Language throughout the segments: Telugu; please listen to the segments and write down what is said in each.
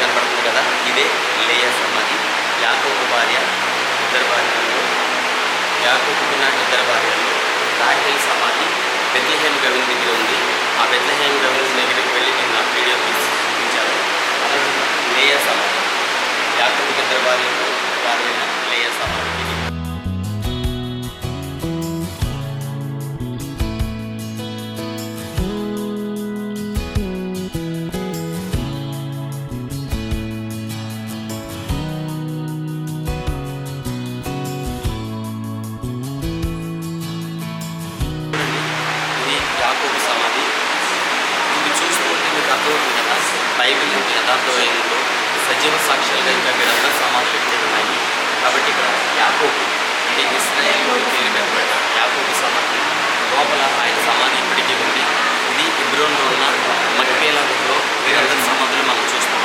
కనబడుతుంది కదా? ఇదే లేయ సమాధి. యాకోబు భార్య ఇద్దరు భార్యలలో యాకోబుకున్న ఇద్దరు భార్యలలో రాహేల్ సమాధి బెత్లహేమ్ గవిన్ దగ్గర ఉంది. ఆ బెత్లహేమ్ గవిన్ దగ్గరికి వెళ్ళి నేను నా వీడియో తీసి చూపించాను అలాగే లేయ సమాధి. యాకోబు ఇద్దరు భార్యలు భార్య బైబిల్ ఎంత సజీవ సాక్ష్యాలుగా ఇంకా మీరందరూ సమాధులు ఉన్నాయి కాబట్టి ఇక్కడ యాకోబు అంటే ఇస్రాయేల్ పేరుపెట్టబడ్డ యాకోబు సమాధి లోపల ఆయన సమాధి ఇప్పటికీ ఉంది. ఇది ఇబ్రోన్లో ఉన్న మక్పేలాలో వీరందరి సమాధులు మనం చూస్తూ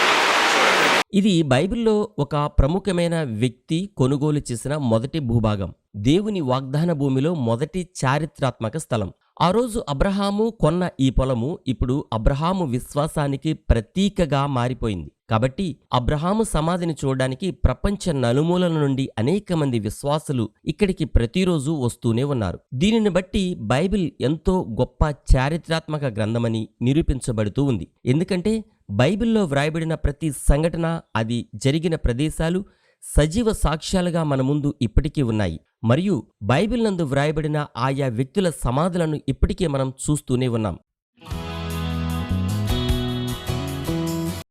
ఇది బైబిల్లో ఒక ప్రముఖమైన వ్యక్తి కొనుగోలు చేసిన మొదటి భూభాగం. దేవుని వాగ్దాన భూమిలో మొదటి చారిత్రాత్మక స్థలం. ఆ రోజు అబ్రహాము కొన్న ఈ పొలము ఇప్పుడు అబ్రహాము విశ్వాసానికి ప్రతీకగా మారిపోయింది. కాబట్టి అబ్రహాము సమాధిని చూడడానికి ప్రపంచ నలుమూలల నుండి అనేక మంది విశ్వాసులు ఇక్కడికి ప్రతిరోజు వస్తూనే ఉన్నారు. దీనిని బట్టి బైబిల్ ఎంతో గొప్ప చారిత్రాత్మక గ్రంథమని నిరూపించబడుతూ ఉంది. ఎందుకంటే బైబిల్లో వ్రాయబడిన ప్రతి సంఘటన అది జరిగిన ప్రదేశాలు సజీవ సాక్ష్యాలుగా మన ముందు ఇప్పటికీ ఉన్నాయి. మరియు బైబిల్ నందు వ్రాయబడిన ఆయా వ్యక్తుల సమాధులను ఇప్పటికే మనం చూస్తూనే ఉన్నాం.